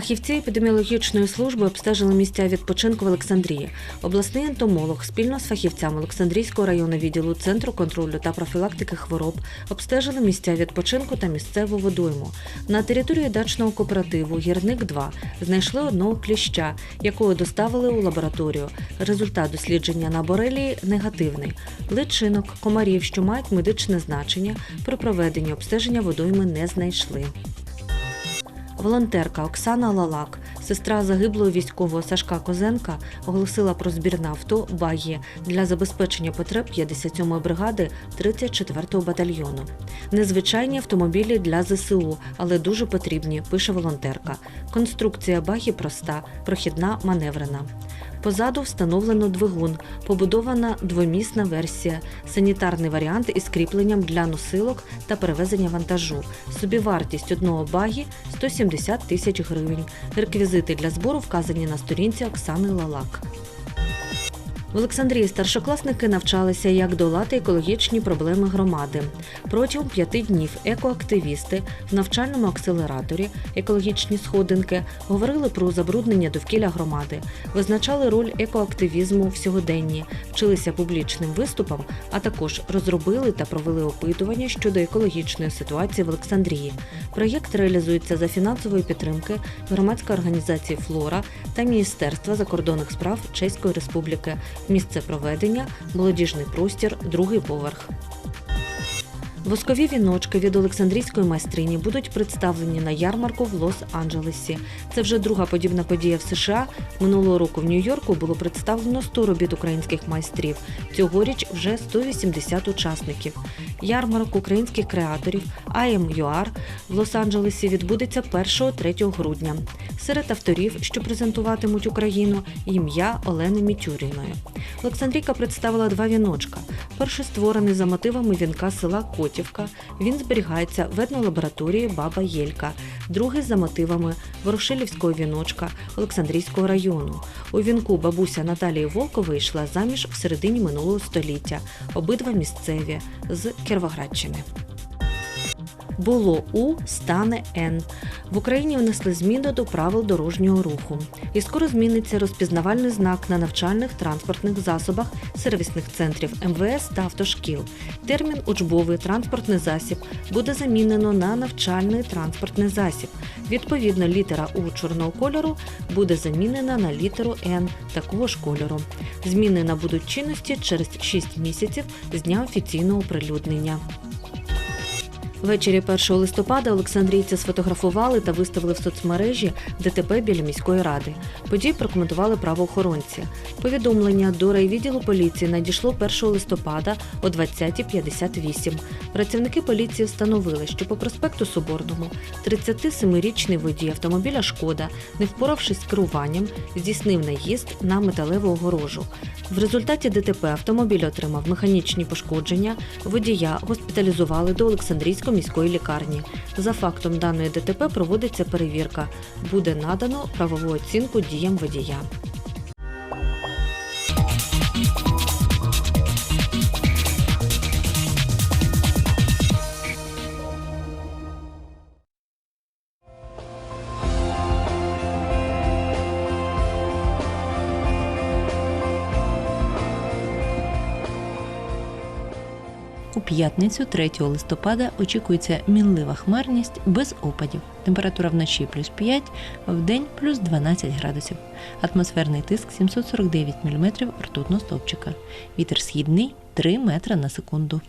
Фахівці епідеміологічної служби обстежили місця відпочинку в Олександрії. Обласний ентомолог спільно з фахівцями Олександрійського районного відділу Центру контролю та профілактики хвороб обстежили місця відпочинку та місцеву водойму. На території дачного кооперативу Гірник 2 знайшли одного кліща, якого доставили у лабораторію. Результат дослідження на борелії негативний. Личинок, комарів, що мають медичне значення, при проведенні обстеження водойми не знайшли. Волонтерка Оксана Лалак, сестра загиблого військового Сашка Козенка, оголосила про збір авто багі для забезпечення потреб 57-ї бригади 34-го батальйону. Незвичайні автомобілі для ЗСУ, але дуже потрібні, пише волонтерка. Конструкція багі проста, прохідна, маневрена. Позаду встановлено двигун, побудована двомісна версія, санітарний варіант із кріпленням для носилок та перевезення вантажу. Собівартість одного багі 170 тисяч гривень. Реквізити для збору вказані на сторінці Оксани Лалак. В Олександрії старшокласники навчалися, як долати екологічні проблеми громади. Протягом п'яти днів екоактивісти в навчальному акселераторі екологічні сходинки говорили про забруднення довкілля громади, визначали роль екоактивізму в сьогоденні, вчилися публічним виступам, а також розробили та провели опитування щодо екологічної ситуації в Олександрії. Проєкт реалізується за фінансової підтримки громадської організації Флора та Міністерства закордонних справ Чеської Республіки. Місце проведення молодіжний простір, другий поверх. Воскові віночки від Олександрійської майстрині будуть представлені на ярмарку в Лос-Анджелесі. Це вже друга подібна подія в США. Минулого року в Нью-Йорку було представлено 100 робіт українських майстрів. Цьогоріч вже 180 учасників. Ярмарок українських креаторів IMUR в Лос-Анджелесі відбудеться 1-3 грудня. Серед авторів, що презентуватимуть Україну, ім'я Олени Мітюріної. Олександрійка представила два віночка. Перший створений за мотивами вінка села Котівка. Він зберігається в етнолабораторії Баба Єлька. Другий за мотивами Ворошилівського віночка Олександрійського району. У вінку бабуся Наталії Волко вийшла заміж в середині минулого століття. Обидва місцеві з Кіровоградщини. Було У, стане Н. В Україні внесли зміни до правил дорожнього руху. І скоро зміниться розпізнавальний знак на навчальних транспортних засобах сервісних центрів МВС та автошкіл. Термін учбовий транспортний засіб буде замінено на навчальний транспортний засіб. Відповідно, літера У чорного кольору буде замінена на літеру Н такого ж кольору. Зміни набудуть чинності через 6 місяців з дня офіційного оприлюднення. Ввечері 1 листопада Олександрійці сфотографували та виставили в соцмережі ДТП біля міської ради. Події прокоментували правоохоронці. Повідомлення до райвідділу поліції надійшло 1 листопада о 20.58. Працівники поліції встановили, що по проспекту Соборному 37-річний водій автомобіля Шкода, не впоравшись з керуванням, здійснив наїзд на металеву огорожу. В результаті ДТП автомобіль отримав механічні пошкодження. Водія госпіталізували до Олександрійської міської лікарні. За фактом даної ДТП проводиться перевірка. Буде надано правову оцінку діям водія. У п'ятницю 3 листопада очікується мінлива хмарність без опадів. Температура вночі плюс 5, в день плюс 12 градусів. Атмосферний тиск 749 мм ртутного стовпчика. Вітер східний 3 метра на секунду.